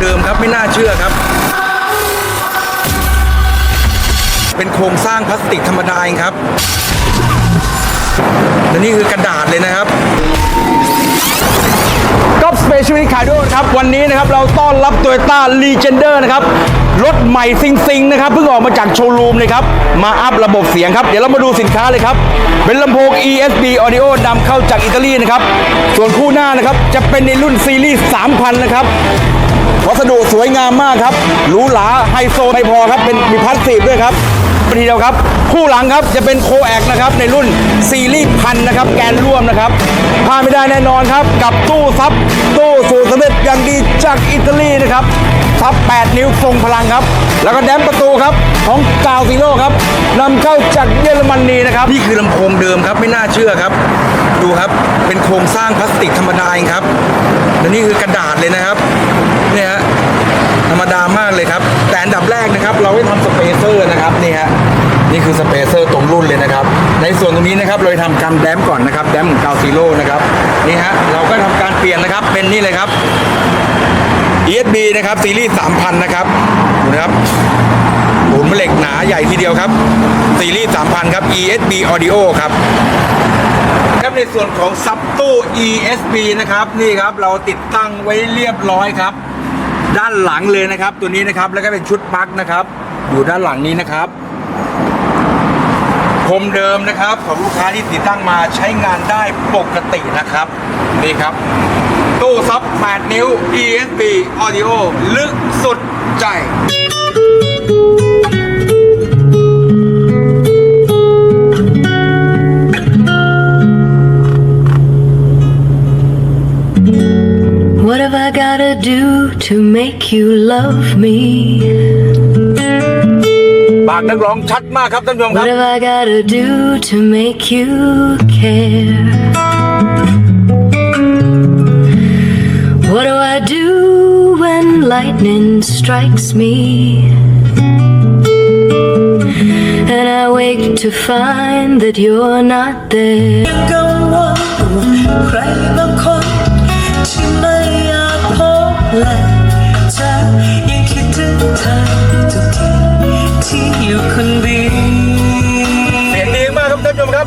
เดิมครับไม่น่าเชื่อครับ เป็นโครงสร้างพลาสติกธรรมดาเองครับและนี่คือกระดาษเลยนะครับก็สเปเชียลคาร์โดครับวันนี้นะครับเราต้อนรับตัวต้าลีเจนเดอร์นะครับรถใหม่ซิงซิงนะครับเพิ่งออกมาจากโชว์รูมเลยครับ มาอัพระบบเสียงครับ เดี๋ยวเรามาดูสินค้าเลยครับ เป็นลำโพง ESB Audio นำเข้าจากอิตาลีนะครับ ส่วนคู่หน้านะครับ จะเป็นในรุ่นซีรีส์ 3000 นะครับ วัสดุสวยงามมากครับหรูหราไฮโซไม่พอครับเป็นมีพลาสติกด้วยครับทีเดียวครับ คู่หลังครับจะเป็นโคแอกนะครับในรุ่นซีรีส์พันนะครับแกนร่วมนะครับพลาดไม่ได้แน่นอนครับ กับตู้ซับตู้สูตรสำเร็จอย่างดีจากอิตาลีนะครับซับ 8 นิ้วทรงพลังครับ แล้วก็แดมประตูครับของกาวซิโร่ครับนำเข้าจากเยอรมนีนะครับนี่คือลำโพงเดิมครับไม่น่าเชื่อครับ ดูครับเป็นโครงสร้างพลาสติกธรรมดาเองครับและนี่คือกระดาษเลยนะครับ ธรรมดามากเลยครับ แต่อันดับแรกนะครับ เราได้ทำสเปเซอร์นะครับนี่ฮะนี่คือสเปเซอร์ตรงรุ่นเลยนะครับ ในส่วนตรงนี้นะครับเราจะทำการแดมก่อนนะครับแดมของกาวซีโร่นะครับนี่ฮะเราก็ทำการเปลี่ยนนะครับเป็นนี่เลยครับ ESB นะครับซีรีส์3,000 นะครับดูนะครับหุ่นเหล็กหนาใหญ่ทีเดียวครับ ซีรีส์3,000 ครับ ESB Audio ครับครับในส่วนของซับตู้ ESB นะครับ นี่ครับเราติดตั้งไว้เรียบร้อยครับ ด้านหลังเลยนะครับ ตัวนี้นะครับแล้วก็เป็นชุดปลั๊กนะครับ อยู่ด้านหลังนี้นะครับพรมเดิมนะครับของลูกค้าที่ติดตั้งมาใช้งานได้ปกตินะครับนี่ครับ ตู้ซับ 8 นิ้ว ESP Audio ลึกสุดใจ do to make you love me? ปากนักร้องชัดมากครับท่านผู้ชมครั What บ have I gotta do to make you care? What do I do when lightning strikes me? And I wake to find that you're not there. กังวลใครบางคนที่ไม่อยากพ บและเธอยังคิดถึงเธอทุกทีที่อยู่คนเดียวเสียงดีมากครับท่านผู้ชมครับ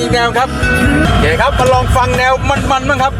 อีกแนวครับโอเคครับมาลองฟังแนวมันๆบ้างครับ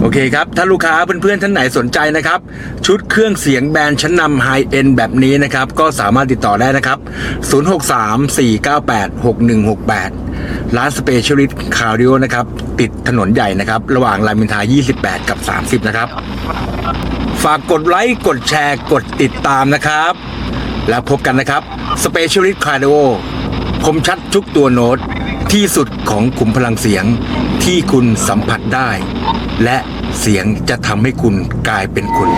โอเคครับ ถ้าลูกค้าเพื่อนๆท่านไหนสนใจนะครับ ชุดเครื่องเสียงแบรนด์ชั้นนำไฮเอ็นแบบนี้นะครับ ก็สามารถติดต่อได้นะครับ 063-498-6168 ร้านสเปเชียลิสต์คาร์ดิโอนะครับ ติดถนนใหญ่นะครับ ระหว่างรามอินทรา28 กับ 30 นะครับ ฝากกดไลค์กดแชร์กดติดตามนะครับ แล้วพบกันนะครับ Specialist Cardio คมชัดทุกตัวโน้ตที่สุดของขุมพลังเสียงที่คุณสัมผัสได้ และเสียงจะทำให้คุณกลายเป็นคุณ